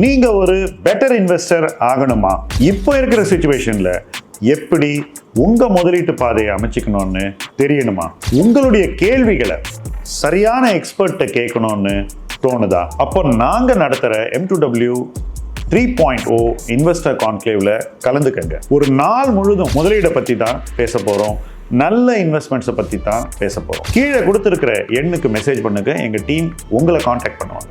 நீங்க ஒரு better investor ஆகணுமா? இப்போ இருக்கிற சுச்சுவேஷன்ல எப்படி உங்க முதலீட்டு பாதையை அமைச்சுக்கணும்னு தெரியணுமா? உங்களுடைய கேள்விகளை சரியான எக்ஸ்பர்ட்ட கேட்கணும்னு தோணுதா? அப்போ நாங்க நடத்துகிற M two W three point O investor கான்க்ளேவ்ல கலந்துக்கங்க. ஒரு நாள் முழுதும் முதலீடை பத்தி தான் பேச போறோம். நல்ல இன்வெஸ்ட்மெண்ட்ஸை பற்றி தான் பேச போகிறோம் கீழே கொடுத்துருக்கிற எண்ணுக்கு மெசேஜ் பண்ணுங்க. எங்கள் டீம் உங்களை காண்டாக்ட் பண்ணுவாங்க.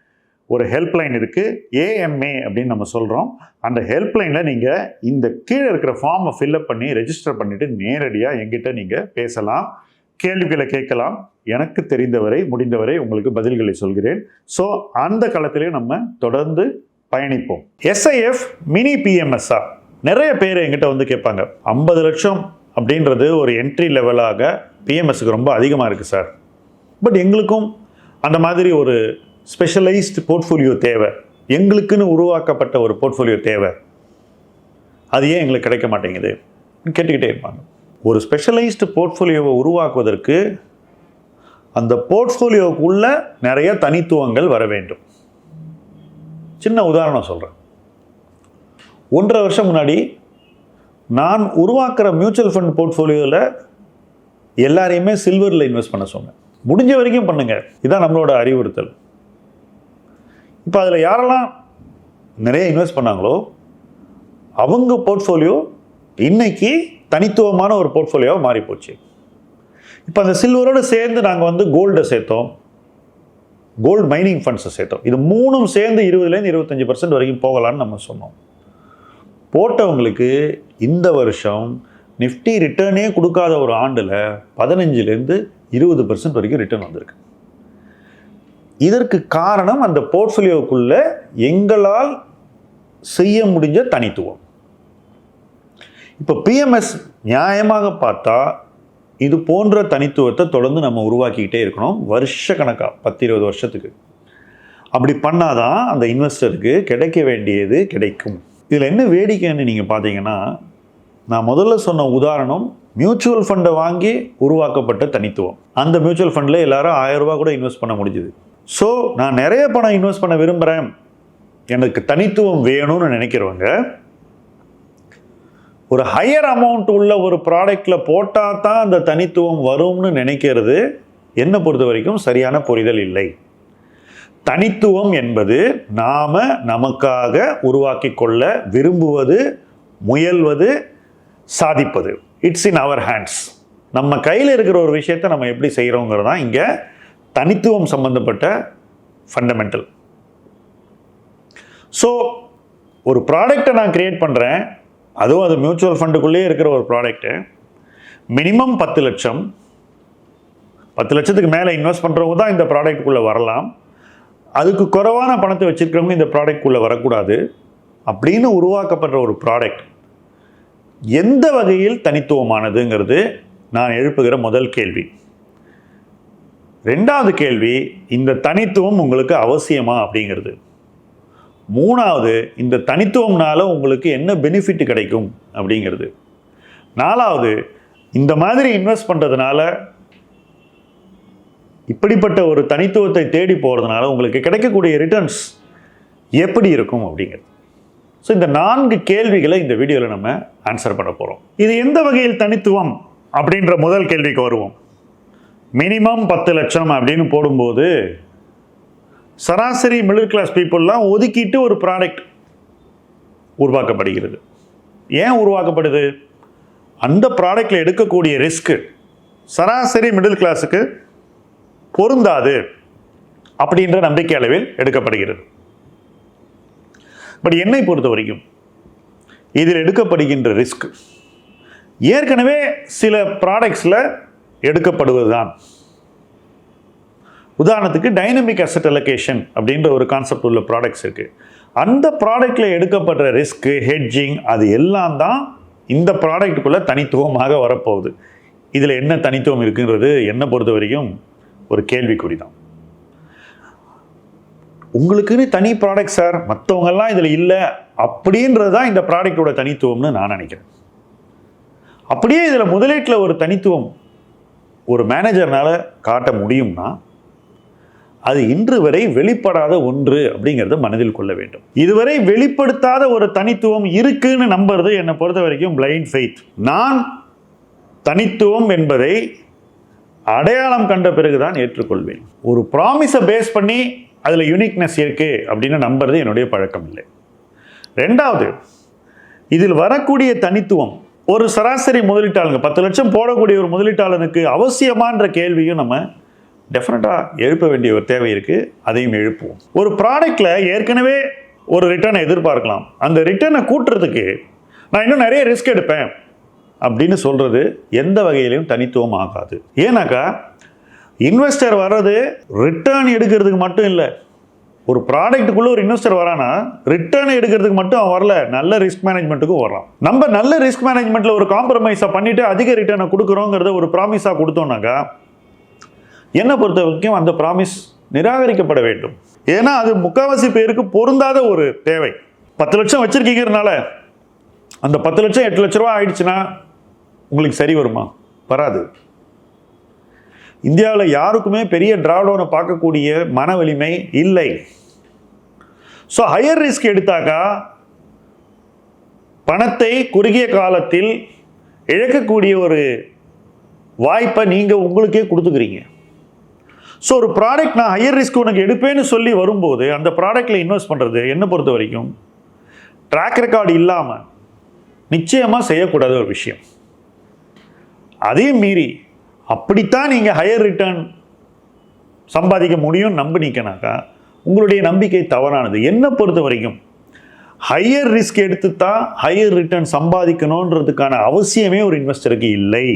ஒரு ஹெல்ப்லைன் இருக்குது ஏஎம்ஏ அப்படின்னு நம்ம சொல்கிறோம் அந்த ஹெல்ப்லைனில் நீங்கள் இந்த கீழே இருக்கிற ஃபார்மை ஃபில்அப் பண்ணி ரெஜிஸ்டர் பண்ணிவிட்டு நேரடியாக எங்கிட்ட நீங்கள் பேசலாம். கேள்விகளை கேட்கலாம். எனக்கு தெரிந்தவரை முடிந்தவரை உங்களுக்கு பதில்களை சொல்கிறேன். ஸோ அந்த களத்திலே நம்ம தொடர்ந்து பயணிப்போம். எஸ்ஐஎஃப் மினி பிஎம்எஸ்ஆ நிறைய பேர் எங்கிட்ட வந்து கேட்பாங்க. ஐம்பது லட்சம் அப்படின்றது ஒரு என்ட்ரி லெவலாக பிஎம்எஸ்க்கு ரொம்ப அதிகமாக இருக்குது சார் பட் எங்களுக்கும் அந்த மாதிரி ஒரு ஸ்பெஷலைஸ்டு போர்ட்ஃபோலியோ தேவை. எங்களுக்குன்னு உருவாக்கப்பட்ட ஒரு போர்ட்ஃபோலியோ தேவை. அது ஏன் எங்களுக்கு கிடைக்க மாட்டேங்குது? கேட்டுக்கிட்டே இருப்பாங்க. ஒரு ஸ்பெஷலைஸ்டு போர்ட்ஃபோலியோவை உருவாக்குவதற்கு அந்த போர்ட்ஃபோலியோவுக்குள்ளே நிறைய தனித்துவங்கள் வர வேண்டும். சின்ன உதாரணம் சொல்கிறேன் ஒன்றரை வருஷம் முன்னாடி நான் உருவாக்குற மியூச்சுவல் ஃபண்ட் போர்ட்ஃபோலியோவில் எல்லாரையுமே சில்வரில் இன்வெஸ்ட் பண்ண சொன்னேன். முடிஞ்ச வரைக்கும் பண்ணுங்கள் இதான் நம்மளோட அறிவுறுத்தல். இப்போ அதில் யாரெல்லாம் நிறைய இன்வெஸ்ட் பண்ணாங்களோ அவங்க போர்ட்ஃபோலியோ இன்னைக்கு தனித்துவமான ஒரு போர்ட்ஃபோலியோவாக மாறி போச்சு இப்போ அந்த சில்வரோடு சேர்ந்து நாங்கள் வந்து கோல்டை சேர்த்தோம். கோல்டு மைனிங் ஃபண்ட்ஸை சேர்த்தோம். இது மூணும் சேர்ந்து இருபதுலேருந்து இருபத்தஞ்சி பர்சன்ட் வரைக்கும் போகலான்னு நம்ம சொன்னோம். போட்டவங்களுக்கு இந்த வருஷம் நிஃப்டி ரிட்டர்னே கொடுக்காத ஒரு ஆண்டில் பதினஞ்சுலேருந்து இருபது பர்சன்ட் வரைக்கும் ரிட்டர்ன் வந்திருக்கு. இதற்கு காரணம் அந்த போர்ட்ஃபோலியோவுக்குள்ள எங்களால் செய்ய முடிஞ்ச தனித்துவம். இப்போ பிஎம்எஸ் நியாயமாக பார்த்தா இது போன்ற தனித்துவத்தை தொடர்ந்து நம்ம உருவாக்கிக்கிட்டே இருக்கணும் வருஷ கணக்காக பத்து இருபது வருஷத்துக்கு. அப்படி பண்ணாதான் அந்த இன்வெஸ்டருக்கு கிடைக்க வேண்டியது கிடைக்கும். இதில் என்ன வேடிக்கைன்னு நீங்கள் பார்த்தீங்கன்னா நான் முதல்ல சொன்ன உதாரணம் மியூச்சுவல் ஃபண்டை வாங்கி உருவாக்கப்பட்ட தனித்துவம். அந்த மியூச்சுவல் ஃபண்டில் எல்லாரும் ஆயிரம் ரூபா கூட இன்வெஸ்ட் பண்ண முடிஞ்சுது. ஸோ நான் நிறைய பணம் இன்வெஸ்ட் பண்ண விரும்புகிறேன் எனக்கு தனித்துவம் வேணும்னு நினைக்கிறவங்க ஒரு ஹையர் அமௌண்ட் உள்ள ஒரு ப்ராடக்டில் போட்டால் தான் அந்த தனித்துவம் வரும்னு நினைக்கிறது என்னை பொறுத்த வரைக்கும் சரியான புரிதல் இல்லை. தனித்துவம் என்பது நாம் நமக்காக உருவாக்கி கொள்ள விரும்புவது முயல்வது சாதிப்பது. இட்ஸ் இன் அவர் ஹேண்ட்ஸ் நம்ம கையில் இருக்கிற ஒரு விஷயத்தை நம்ம எப்படி செய்கிறோங்கிறது தான் இங்கே தனித்துவம் சம்பந்தப்பட்ட ஃபண்டமெண்டல் ஸோ ஒரு ப்ராடக்டை நான் க்ரியேட் பண்ணுறேன் அதுவும் அது மியூச்சுவல் ஃபண்டுக்குள்ளேயே இருக்கிற ஒரு ப்ராடக்ட்டு மினிமம் பத்து லட்சம். பத்து லட்சத்துக்கு மேலே இன்வெஸ்ட் பண்ணுறவங்க தான் இந்த ப்ராடக்ட்டுக்குள்ளே வரலாம். அதுக்கு குறைவான பணத்தை வச்சுருக்கிறவங்க இந்த ப்ராடக்ட்குள்ளே வரக்கூடாது. அப்படின்னு உருவாக்கப்படுற ஒரு ப்ராடக்ட் எந்த வகையில் தனித்துவமானதுங்கிறது நான் எழுப்புகிற முதல் கேள்வி. ரெண்டாவது கேள்வி இந்த தனித்துவம் உங்களுக்கு அவசியமா அப்படிங்கிறது. மூணாவது இந்த தனித்துவம்னால உங்களுக்கு என்ன பெனிஃபிட் கிடைக்கும் அப்படிங்கிறது. நாலாவது இந்த மாதிரி இன்வெஸ்ட் பண்ணுறதுனால இப்படிப்பட்ட ஒரு தனித்துவத்தை தேடி போகிறதுனால உங்களுக்கு கிடைக்கக்கூடிய ரிட்டர்ன்ஸ் எப்படி இருக்கும் அப்படிங்கிறது. ஸோ இந்த நான்கு கேள்விகளை இந்த வீடியோவில் நம்ம ஆன்சர் பண்ண போகிறோம் இது எந்த வகையில் தனித்துவம் அப்படின்ற முதல் கேள்விக்கு வருவோம். மினிமம் பத்து லட்சம் அப்படின்னு போடும்போது சராசரி மிடில் கிளாஸ் பீப்புளெலாம் ஒதுக்கிட்டு ஒரு ப்ராடக்ட் உருவாக்கப்படுகிறது. ஏன் உருவாக்கப்படுது? அந்த ப்ராடக்டில் எடுக்கக்கூடிய ரிஸ்க்கு சராசரி மிடில் கிளாஸுக்கு பொருந்தாது அப்படின்ற நம்பிக்கை அளவில் எடுக்கப்படுகிறது. பட் என்னை பொறுத்த வரைக்கும் இதில் எடுக்கப்படுகின்ற ரிஸ்க் ஏற்கனவே சில ப்ராடக்ட்ஸில் எடுக்கப்படுவதுதான். உதாரணத்துக்கு டைனமிக் அசட் அலோகேஷன் அப்படின்ற ஒரு கான்செப்ட் உள்ள ப்ராடக்ட்ஸ் இருக்குது அந்த ப்ராடக்டில் எடுக்கப்படுற ரிஸ்க்கு ஹெட்ஜிங் அது எல்லாம் தான் இந்த ப்ராடக்ட்டுக்குள்ளே தனித்துவமாக வரப்போகுது. இதில் என்ன தனித்துவம் இருக்குன்றது என்னை பொறுத்த வரைக்கும் ஒரு கேள்விக்குறி தான். உங்களுக்குன்னு தனி ப்ராடக்ட் சார் மற்றவங்கெல்லாம் இதில் இல்லை அப்படின்றது தான் இந்த ப்ராடக்டோட தனித்துவம்னு நான் நினைக்கிறேன். அப்படியே இதில் முதலீட்டில் ஒரு தனித்துவம் ஒரு மேனேஜர்னால் காட்ட முடியும்னா அது இன்று வரை வெளிப்படாத ஒன்று அப்படிங்கிறத மனதில் கொள்ள வேண்டும். இதுவரை வெளிப்படுத்தாத ஒரு தனித்துவம் இருக்குன்னு நம்புறது என்னை பொறுத்த வரைக்கும் பிளைண்ட் ஃபெய்த் நான் தனித்துவம் என்பதை அடையாளம் கண்ட பிறகுதான் ஏற்றுக்கொள்வேன். ஒரு ப்ராமிஸை பேஸ் பண்ணி அதில் யூனிக்னஸ் இருக்குது அப்படின்னு நம்புறது என்னுடைய பழக்கம் இல்லை ரெண்டாவது இதில் வரக்கூடிய தனித்துவம் ஒரு சராசரி முதலீட்டாளங்க பத்து லட்சம் போடக்கூடிய ஒரு முதலீட்டாளனுக்கு அவசியமான்ற கேள்வியும் நம்ம டெஃபினட்டாக எழுப்ப வேண்டிய ஒரு தேவை இருக்குது அதையும் எழுப்புவோம். ஒரு ப்ராடக்டில் ஏற்கனவே ஒரு ரிட்டர்னை எதிர்பார்க்கலாம். அந்த ரிட்டர்னை கூட்டுறதுக்கு நான் இன்னும் நிறைய ரிஸ்க் எடுப்பேன் அப்படின்னு சொல்கிறது எந்த வகையிலையும் தனித்துவம் ஆகாது. ஏன்னாக்கா இன்வெஸ்டர் வர்றது ரிட்டர்ன் எடுக்கிறதுக்கு மட்டும் இல்லை ஒரு ப்ராடக்ட்டுக்குள்ளே ஒரு இன்வெஸ்டர் வரானா ரிட்டர்ன் எடுக்கிறதுக்கு மட்டும் அவன் வரல நல்ல ரிஸ்க் மேனேஜ்மெண்ட்டுக்கும் வரான் நம்ம நல்ல ரிஸ்க் மேனேஜ்மெண்ட்டில் ஒரு காம்ப்ரமைஸை பண்ணிவிட்டு அதிக ரிட்டர்னை கொடுக்குறோங்கிறத ஒரு ப்ராமிஸாக கொடுத்தோம்னாக்கா என்னை பொறுத்த வரைக்கும் அந்த ப்ராமிஸ் நிராகரிக்கப்பட வேண்டும். ஏன்னா அது முக்கால்வாசி பேருக்கு பொருந்தாத ஒரு தேவை. பத்து லட்சம் வச்சுருக்கீங்கிறனால அந்த பத்து லட்சம் எட்டு லட்ச ரூபா ஆயிடுச்சுன்னா உங்களுக்கு சரி வருமா? வராது. இந்தியாவில் யாருக்குமே பெரிய டிராடோனை பார்க்கக்கூடிய மன வலிமை இல்லை. ஸோ ஹையர் ரிஸ்க் எடுத்தாக்கா பணத்தை குறுகிய காலத்தில் இழக்கக்கூடிய ஒரு வாய்ப்பை நீங்கள் உங்களுக்கே கொடுத்துக்கிறீங்க. ஸோ ஒரு ப்ராடக்ட் நான் ஹையர் ரிஸ்க் உனக்கு எடுப்பேன்னு சொல்லி வரும்போது அந்த ப்ராடக்டில் இன்வெஸ்ட் பண்ணுறது என்னை பொறுத்த வரைக்கும் ட்ராக் ரெக்கார்டு இல்லாமல் நிச்சயமாக செய்யக்கூடாத ஒரு விஷயம். அதையும் மீறி அப்படித்தான் நீங்கள் ஹையர் ரிட்டர்ன் சம்பாதிக்க முடியும் நம்பினீங்கனாக்கா உங்களுடைய நம்பிக்கை தவறானது. என்னை பொறுத்த வரைக்கும் ஹையர் ரிஸ்க் எடுத்து தான் ஹையர் ரிட்டர்ன் சம்பாதிக்கணுன்றதுக்கான அவசியமே ஒரு இன்வெஸ்டருக்கு இல்லை.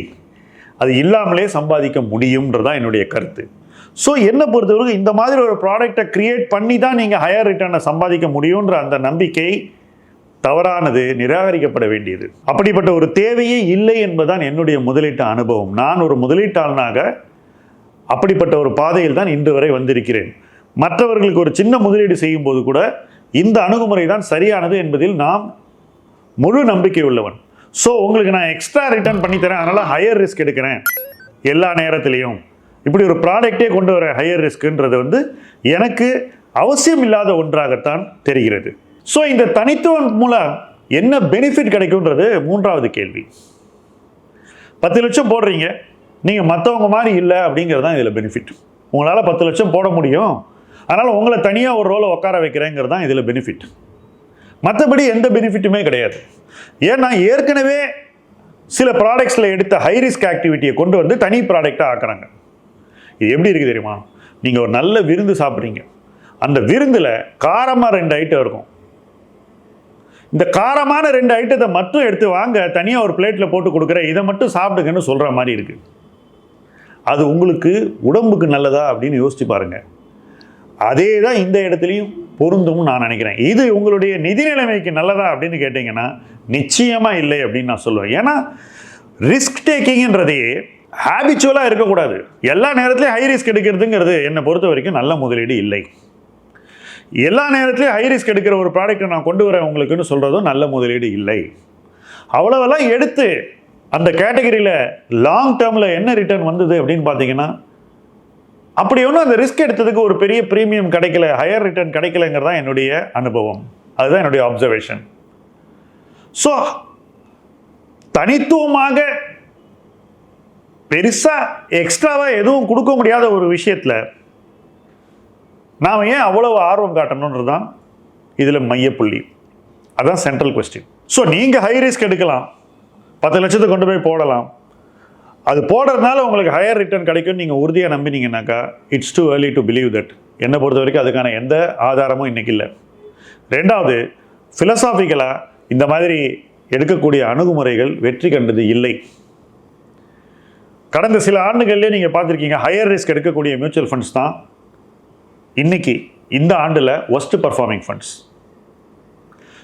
அது இல்லாமலே சம்பாதிக்க முடியும்ன்றதான் என்னுடைய கருத்து. ஸோ என்னை பொறுத்தவரைக்கும் இந்த மாதிரி ஒரு ப்ராடக்டை க்ரியேட் பண்ணி தான் நீங்கள் ஹையர் ரிட்டர்னை சம்பாதிக்க முடியுன்ற அந்த நம்பிக்கை தவறானது நிராகரிக்கப்பட வேண்டியது. அப்படிப்பட்ட ஒரு தேவையே இல்லை என்பதுதான் என்னுடைய முதலீட்டு அனுபவம். நான் ஒரு முதலீட்டாளனாக அப்படிப்பட்ட ஒரு பாதையில் தான் இன்று வரை வந்திருக்கிறேன். மற்றவர்களுக்கு ஒரு சின்ன முதலீடு செய்யும் போது கூட இந்த அணுகுமுறை தான் சரியானது என்பதில் நாம் முழு நம்பிக்கை உள்ளவன். ஸோ உங்களுக்கு நான் எக்ஸ்ட்ரா ரிட்டர்ன் பண்ணித்தரேன் அதனால் ஹையர் ரிஸ்க் எடுக்கிறேன். எல்லா நேரத்திலையும். இப்படி ஒரு ப்ராடக்டே கொண்டு வர ஹையர் ரிஸ்க்குன்றது வந்து எனக்கு அவசியம் இல்லாத ஒன்றாகத்தான் தெரிகிறது. ஸோ இந்த தனித்துவம் மூலம் என்ன பெனிஃபிட் கிடைக்கும்ன்றது மூன்றாவது கேள்வி. பத்து லட்சம் போடுறீங்க நீங்கள் மற்றவங்க மாதிரி இல்லை அப்படிங்கிறது தான் இதில் பெனிஃபிட் உங்களால் பத்து லட்சம் போட முடியும். அதனால் உங்களை தனியாக ஒரு ரோலை உட்கார வைக்கிறேங்கிறது தான் இதில் பெனிஃபிட் மற்றபடி எந்த பெனிஃபிட்டுமே கிடையாது. ஏன்னா ஏற்கனவே சில ப்ராடக்ட்ஸில் எடுத்த ஹை ரிஸ்க் ஆக்டிவிட்டியை கொண்டு வந்து தனி ப்ராடக்டாக ஆக்குறாங்க. இது எப்படி இருக்குது தெரியுமா? நீங்கள் ஒரு நல்ல விருந்து சாப்பிட்றீங்க. அந்த விருந்தில் காரமாக ரெண்டு ஐட்டம் இருக்கும். இந்த காரமான ரெண்டு ஐட்டத்தை மட்டும் எடுத்து வாங்க தனியாக ஒரு பிளேட்டில் போட்டு கொடுக்குற இதை மட்டும் சாப்பிடுங்கன்னு சொல்கிற மாதிரி இருக்குது அது உங்களுக்கு உடம்புக்கு நல்லதா அப்படின்னு யோசிச்சு பாருங்கள் அதே தான் இந்த இடத்துலையும் பொருந்தும்னு நான் நினைக்கிறேன். இது உங்களுடைய நிதி நிலைமைக்கு நல்லதா அப்படின்னு கேட்டிங்கன்னா நிச்சயமாக இல்லை அப்படின்னு நான் சொல்லுவேன். ஏன்னா ரிஸ்க் டேக்கிங்ன்றதே ஹேபிச்சுவலாக இருக்கக்கூடாது. எல்லா நேரத்துலையும் ஹை ரிஸ்க் எடுக்கிறதுங்கிறது என்னை பொறுத்த வரைக்கும் நல்ல முதலீடு இல்லை. எல்லா நேரத்துலையும் ஹை ரிஸ்க் எடுக்கிற ஒரு ப்ராடக்ட்டை நான் கொண்டு வரேன் உங்களுக்குன்னு சொல்கிறதும் நல்ல முதலீடு இல்லை. அவ்வளவெல்லாம் எடுத்து அந்த கேட்டகரியில் லாங் டேர்மில் என்ன ரிட்டர்ன் வந்தது அப்படின்னு பார்த்தீங்கன்னா அப்படி ஒன்றும் அந்த ரிஸ்க் எடுத்ததுக்கு ஒரு பெரிய ப்ரீமியம் கிடைக்கல ஹையர் ரிட்டர்ன் கிடைக்கலங்கிறது தான் என்னுடைய அனுபவம். அதுதான் என்னுடைய அப்சர்வேஷன் ஸோ தனித்துவமாக பெருசாக எக்ஸ்ட்ராவாக எதுவும் கொடுக்க முடியாத ஒரு விஷயத்தில் நாம் ஏன் அவ்வளவு ஆர்வம் காட்டணுன்றது தான் இதில் மையப்புள்ளி. அதுதான் சென்ட்ரல் கொஸ்டின் ஸோ நீங்கள் ஹை ரிஸ்க் எடுக்கலாம். பத்து லட்சத்தை கொண்டு போய் போடலாம். அது போடுறதுனால உங்களுக்கு ஹையர் ரிட்டர்ன் கிடைக்கும்னு நீங்கள் உறுதியாக நம்பினீங்கன்னாக்கா it's too early to believe that என்னை பொறுத்த வரைக்கும் அதுக்கான எந்த ஆதாரமும் இன்றைக்கி இல்லை. ரெண்டாவது ஃபிலசாஃபிக்கலாக இந்த மாதிரி எடுக்கக்கூடிய அணுகுமுறைகள் வெற்றி கண்டது இல்லை. கடந்த சில ஆண்டுகள்லேயே நீங்கள் பார்த்துருக்கீங்க ஹையர் ரிஸ்க் எடுக்கக்கூடிய மியூச்சுவல் ஃபண்ட்ஸ் தான் இன்னைக்கு இந்த ஆண்டில் worst performing funds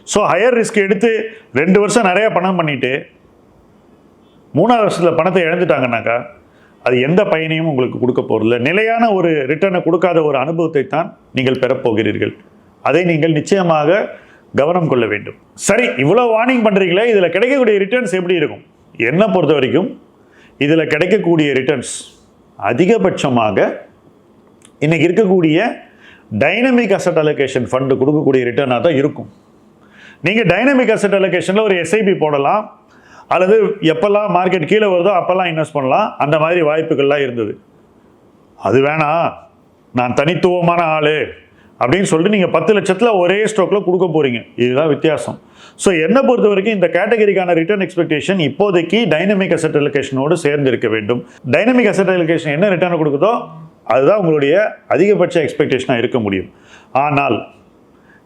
so higher risk எடுத்து ரெண்டு வருஷம் நிறையா பணம் பண்ணிவிட்டு மூணாவது வருஷத்தில் பணத்தை இழந்துட்டாங்கன்னாக்கா அது எந்த பயனையும் உங்களுக்கு கொடுக்க போகிறதில்ல நிலையான ஒரு ரிட்டர்னை கொடுக்காத ஒரு அனுபவத்தை தான் நீங்கள் பெறப்போகிறீர்கள் அதை நீங்கள் நிச்சயமாக கவனம் கொள்ள வேண்டும். சரி இவ்வளோ வார்னிங் பண்ணுறீங்களே இதில் கிடைக்கக்கூடிய ரிட்டர்ன்ஸ் எப்படி இருக்கும்? என்னை பொறுத்த வரைக்கும் இதில் கிடைக்கக்கூடிய ரிட்டர்ன்ஸ் அதிகபட்சமாக இன்றைக்கி இருக்கக்கூடிய டைனமிக் அசட் அலோகேஷன் ஃபண்டு கொடுக்கக்கூடிய ரிட்டர்னாக தான் இருக்கும். நீங்கள் டைனமிக் அசட் அலோகேஷனில் ஒரு எஸ்ஐபி போடலாம் அல்லது எப்போல்லாம் மார்க்கெட் கீழே வருதோ அப்போல்லாம் இன்வெஸ்ட் பண்ணலாம். அந்த மாதிரி வாய்ப்புகள்லாம் இருந்தது. அது வேணாம் நான் தனித்துவமான ஆள் அப்படின்னு சொல்லிட்டு நீங்கள் பத்து லட்சத்தில் ஒரே ஸ்டோக்கில் கொடுக்க போகிறீங்க இதுதான் வித்தியாசம். ஸோ என்னை பொறுத்த வரைக்கும் இந்த கேட்டகரிக்கான ரிட்டர்ன் எக்ஸ்பெக்டேஷன் இப்போதைக்கு டைனமிக் அசட் அலோகேஷனோடு சேர்ந்து இருக்க வேண்டும். டைனமிக் அசட் அலோகேஷன் என்ன ரிட்டர்ன் கொடுக்குதோ அதுதான் உங்களுடைய அதிகபட்ச எக்ஸ்பெக்டேஷனாக இருக்க முடியும். ஆனால்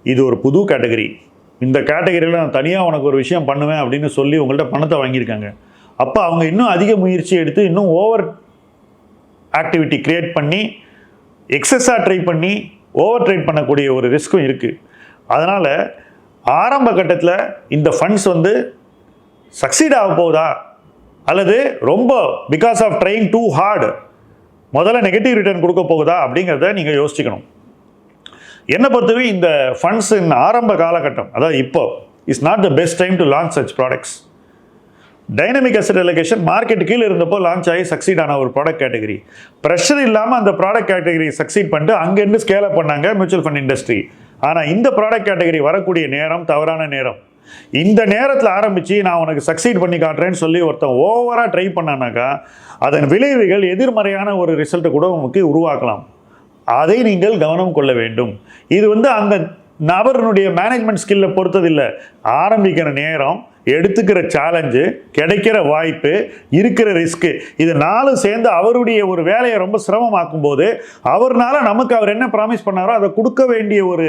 இது ஒரு புது கேட்டகரி இந்த கேட்டகரியில் நான் தனியாக உனக்கு ஒரு விஷயம் பண்ணுவேன் அப்படின்னு சொல்லி உங்கள்கிட்ட பணத்தை வாங்கியிருக்காங்க. அப்போ அவங்க இன்னும் அதிக முயற்சி எடுத்து இன்னும் ஓவர் ஆக்டிவிட்டி க்ரியேட் பண்ணி எக்ஸஸாக ட்ரை பண்ணி ஓவர் ட்ரேட் பண்ணக்கூடிய ஒரு ரிஸ்க்கும் இருக்குது அதனால் ஆரம்ப கட்டத்தில் இந்த ஃபண்ட்ஸ் வந்து சக்சீட் ஆக போகுதா? அல்லது ரொம்ப because of trying too hard முதல்ல நெகட்டிவ் ரிட்டர்ன் கொடுக்க போகுதா அப்படிங்கிறத நீங்கள் யோசிச்சுக்கணும். என்னை பொறுத்தவரை இந்த ஃபண்ட்ஸ் ஆரம்ப காலகட்டம் அதாவது இப்போ is not the best time to launch such products dynamic asset allocation market கீழே இருந்தப்போ லான்ச் ஆகி சக்சீட் ஆன ஒரு ப்ராடக்ட் கேட்டகரி ப்ரெஷர் இல்லாமல் அந்த ப்ராடக்ட் கேட்டகரி சக்சீட் பண்ணிட்டு அங்கேருந்து ஸ்கேல் அப் பண்ணாங்க மியூச்சுவல் ஃபண்ட் இண்டஸ்ட்ரி ஆனால் இந்த ப்ராடக்ட் கேட்டகரி வரக்கூடிய நேரம் தவறான நேரம். இந்த நேரத்தில் ஆரம்பித்து நான் உனக்கு சக்சீட் பண்ணி காட்டுறேன்னு சொல்லி ஒருத்தன் ஓவராக ட்ரை பண்ணானாக்கா அதன் விளைவுகள் எதிர்மறையான ஒரு ரிசல்ட்டை கூட உங்களுக்கு உருவாக்கலாம். அதை நீங்கள் கவனம் கொள்ள வேண்டும். இது வந்து அந்த நபரினுடைய மேனேஜ்மெண்ட் ஸ்கில்லை பொறுத்ததில்லை. ஆரம்பிக்கிற நேரம் எடுத்துக்கிற சேலஞ்சு கிடைக்கிற வாய்ப்பு இருக்கிற ரிஸ்க்கு இது நாலும் சேர்ந்து அவருடைய ஒரு வேலையை ரொம்ப சிரமமாக்கும் போது அவர்னால நமக்கு அவர் என்ன ப்ராமிஸ் பண்ணாரோ அதை கொடுக்க வேண்டிய ஒரு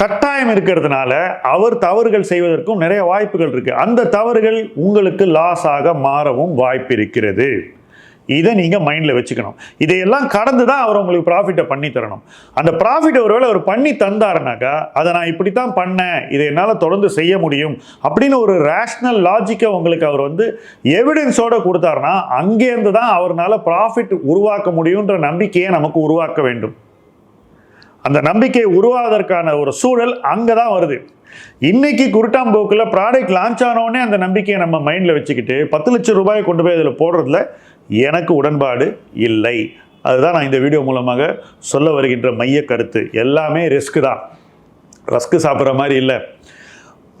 கட்டாயம் இருக்கிறதுனால அவர் தவறுகள் செய்வதற்கும் நிறைய வாய்ப்புகள் இருக்கு. அந்த தவறுகள் உங்களுக்கு லாஸ் ஆக மாறவும் வாய்ப்பு இருக்கிறது. இதை நீங்கள் மைண்டில் வச்சுக்கணும். இதையெல்லாம் கடந்து தான் அவர் உங்களுக்கு ப்ராஃபிட்டை பண்ணி தரணும். அந்த ப்ராஃபிட் ஒருவேளை அவர் பண்ணி தந்தாருனாக்கா அதை நான் இப்படி தான் பண்ணேன் இதை என்னால் தொடர்ந்து செய்ய முடியும் அப்படின்னு ஒரு ரேஷ்னல் லாஜிக்கை உங்களுக்கு அவர் வந்து எவிடன்ஸோடு கொடுத்தாருன்னா அங்கேருந்து தான் அவர்னால ப்ராஃபிட் உருவாக்க முடியுன்ற நம்பிக்கையை நமக்கு உருவாக்க வேண்டும். அந்த நம்பிக்கை உருவாவதற்கான ஒரு சூழல் அங்கே தான் வருது. இன்னைக்கு குருட்டாம்போக்கில் ப்ராடக்ட் லான்ச் ஆனோடனே அந்த நம்பிக்கையை நம்ம மைண்டில் வச்சுக்கிட்டு பத்து லட்சம் ரூபாயை கொண்டு போய் அதில் போடுறதுல எனக்கு உடன்பாடு இல்லை. அதுதான் நான் இந்த வீடியோ மூலமாக சொல்ல வருகின்ற மைய கருத்து. எல்லாமே ரிஸ்க்கு தான். ரஸ்க்கு சாப்பிட்ற மாதிரி இல்லை.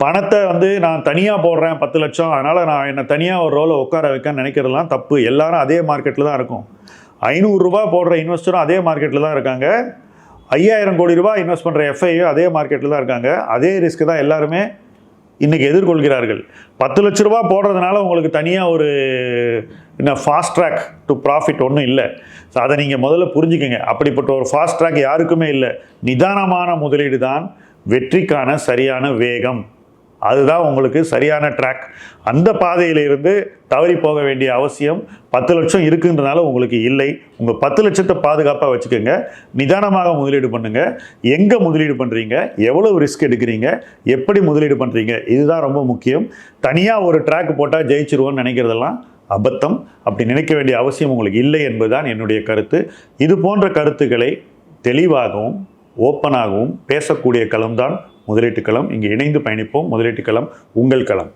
பணத்தை வந்து நான் தனியாக போடுறேன் பத்து லட்சம். அதனால் நான் என்னை தனியாக ஒரு ரோலை உட்கார வைக்கன்னு நினைக்கிறதுலாம் தப்பு. எல்லாரும் அதே மார்க்கெட்டில் தான் இருக்கும். ஐநூறுரூபா போடுற இன்வெஸ்டரும் அதே மார்க்கெட்டில் தான் இருக்காங்க. ஐயாயிரம் கோடி ரூபாய் இன்வெஸ்ட் பண்ணுற எஃப்ஐயும் அதே மார்க்கெட்டில் தான் இருக்காங்க. அதே ரிஸ்க் தான் எல்லாருமே இன்றைக்கி எதிர்கொள்கிறார்கள். பத்து லட்ச ரூபா போடுறதுனால உங்களுக்கு தனியாக ஒரு என்ன ஃபாஸ்ட் ட்ராக் டு ப்ராஃபிட் ஒன்றும் இல்லை. ஸோ அதை நீங்கள் முதல்ல புரிஞ்சுக்கங்க. அப்படிப்பட்ட ஒரு ஃபாஸ்ட் ட்ராக் யாருக்குமே இல்லை. நிதானமான முதலீடு தான் வெற்றிக்கான சரியான வேகம். அதுதான் உங்களுக்கு சரியான ட்ராக் அந்த பாதையிலிருந்து தவறி போக வேண்டிய அவசியம் பத்து லட்சம் இருக்குன்றனால உங்களுக்கு இல்லை. உங்கள் பத்து லட்சத்தை பாதுகாப்பாக வச்சுக்கோங்க. நிதானமாக முதலீடு பண்ணுங்கள் எங்கே முதலீடு பண்ணுறீங்க எவ்வளோ ரிஸ்க் எடுக்கிறீங்க? எப்படி முதலீடு பண்ணுறீங்க இதுதான் ரொம்ப முக்கியம். தனியாக ஒரு ட்ராக் போட்டால் ஜெயிச்சிருவோன்னு நினைக்கிறதெல்லாம் அபத்தம். அப்படி நினைக்க வேண்டிய அவசியம் உங்களுக்கு இல்லை என்பதுதான் என்னுடைய கருத்து. இது போன்ற கருத்துக்களை தெளிவாகவும் ஓப்பனாகவும் பேசக்கூடிய களம்தான் முதலீட்டு களம். இங்கே இணைந்து பயணிப்போம். முதலீட்டு களம் உங்கள் களம்.